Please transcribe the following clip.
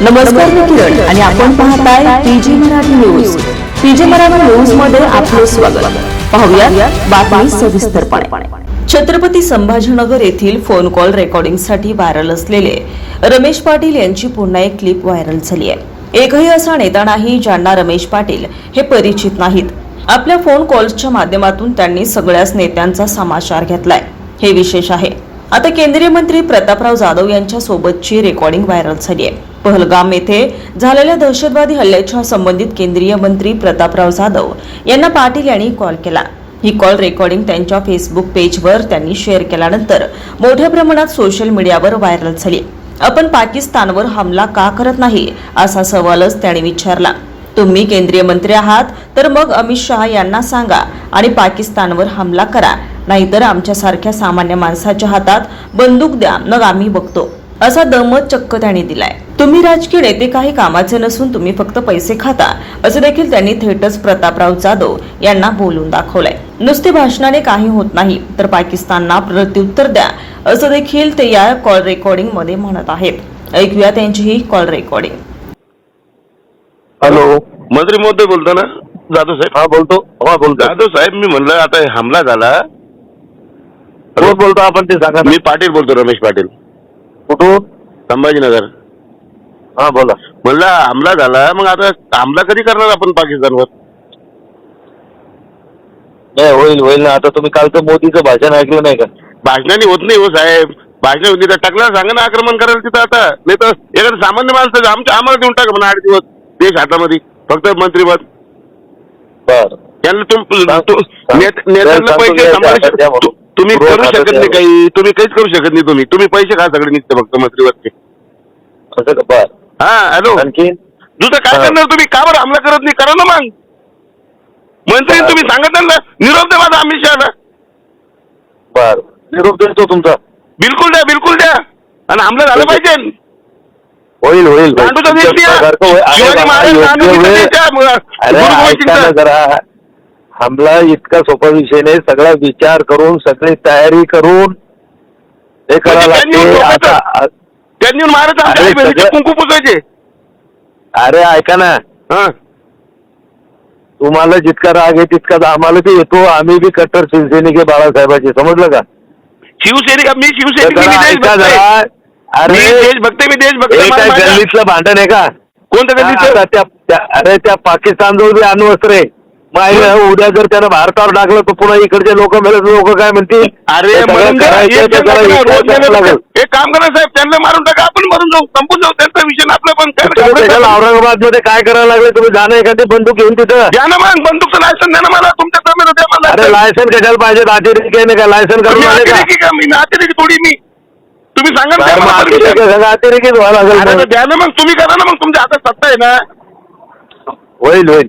नमस्कार मी किरण आणि आपण पाहताय PG Marathi news. PG Marathi न्यूजमध्ये आपलं स्वागत. पाहूया बातमी सविस्तरपणे. छत्रपती संभाजीनगर येथील फोन कॉल रेकॉर्डिंगसाठी व्हायरल असलेले रमेश पाटील यांची पुन्हा एक क्लिप व्हायरल झाली आहे. एकही असा नेता नाही ज्यांना रमेश पाटील हे परिचित नाहीत. आपल्या फोन कॉल्सच्या माध्यमातून त्यांनी सगळ्याच नेत्यांचा समाचार घेतलाय. हे विशेष आहे. आता केंद्रीय मंत्री प्रतापराव जाधव यांच्या सोबतची रेकॉर्डिंग व्हायरल झाली आहे. पहलगाम येथे झालेल्या दहशतवादी हल्ल्याच्या संबंधित केंद्रीय मंत्री प्रतापराव जाधव यांना पाटील यांनी कॉल केला. ही कॉल रेकॉर्डिंग त्यांच्या फेसबुक पेजवर त्यांनी शेअर केल्यानंतर मोठ्या प्रमाणात सोशल मीडियावर व्हायरल झाली. आपण पाकिस्तानवर हमला का करत नाही? असा सवालच त्याने विचारला. तुम्ही केंद्रीय मंत्री आहात तर मग अमित शहा यांना सांगा आणि पाकिस्तानवर हमला करा. नाहीतर आमच्यासारख्या सामान्य माणसाच्या हातात बंदूक द्या. मग आम्ही बघतो. असा दमत चक्क त्यांनी दिलाय. तुम्ही राजकीय नेते काही कामाचे नसून तुम्ही फक्त पैसे खाता असं देखील त्यांनी थेटच प्रतापराव जाधव यांना बोलून दाखवलंय. नुसते भाषणाने काही होत नाही तर पाकिस्तानला प्रत्युत्तर द्या असं देखील ते या कॉल रेकॉर्डिंगमध्ये म्हणत आहेत. ऐकूया त्यांची ही कॉल रेकॉर्डिंग. हॅलो. मंत्री महोदय बोलतो ना? जाधव साहेब. हा बोलतो. हा बोलतो जाधव साहेब मी म्हणलं आता हमला झाला. बोलतो आपण ते सांगा. मी पाटील बोलतो रमेश पाटील. कुठून? संभाजीनगर. हा बोला. म्हणलं हमला झाला मग आता हमला कधी करणार आपण पाकिस्तानवर? नाही होईल होईल ना. आता तुम्ही कालचं मोदीचं भाषण ऐकलं नाही का? भाषणाने होत नाही हो साहेब. भाषण होत तर टाकला सांगा ना आक्रमण करायला तिथं आता. नाही तर एखादं सामान्य माणसं आमच्या आम्हाला देऊन टाका म्हणा आठ दिवस. देश हातामध्ये. फक्त मंत्रीपद. बर. त्यांना तुम नेत्यांना पैसे तुम्ही करू शकत नाही. काही. तुम्ही काहीच करू शकत नाही तुम्ही. तुम्ही पैसे खा सगळे निघते फक्त असं का? बर. हा हॅलो. आणखी? दुसरं काय. करणार तुम्ही? का बरं हमला करत नाही? करा ना मग. मंत्री. तुम्ही सांगत ना. निरोप द्या माझा अमित शहाला. बर. निरोप देतो तुमचा. बिलकुल द्या बिलकुल द्या. आणि हमला झालं पाहिजे. होईल होईल शिवाजी महाराज. जरा. हमला इतका सोपा विषय नाही. सगळा विचार करून सगळी तयारी करून हे करावं म्हणजे त्यांनी लागते. आता त्यांनी अरे कुंकू पुसायचे ऐका ना. हा. तुम्हाला जितका राग आहे तितकाच आम्हाला बी येतो. आम्ही बी कट्टर शिवसैनिक आहे बाळासाहेबांचे. समजलं का? शिवसैनिक मी शिवसैनिक अरे देशभक्त मी देशभक्त गल्लीतलं भांडण आहे का? त्या त्या- अरे त्या पाकिस्तान जवळ बी अण्वस्त्र आहे. मग उद्या जर त्यानं भारतावर टाकलं तर पुन्हा इकडचे लोक मेले लोक काय म्हणतील? अरे हे काम करा साहेब त्यांना मारून टाका आपण मरून जाऊ. संपून जाऊ त्यांचा विषय आपला पण काय? औरंगाबादमध्ये काय करायला लागले? तुम्ही जाणं एखादी बंदूक घेऊन तिथं. द्या ना मग बंदूकचं लायसन द्या ना मला तुमच्या जमीन द्या मला अरे लायसन कशाला पाहिजे? अतिरेकी आहे ना का? लायसन करून आले का? मी अतिरेकी थोडी मी. तुम्ही सांगा ना अरे द्या मग मला अतिरेकी permission. सगळं अतिरेकीच व्हायला लागेल. द्या ना मग तुम्ही करा ना मग तुमच्या हातात सत्ता आहे ना. होईल होईल.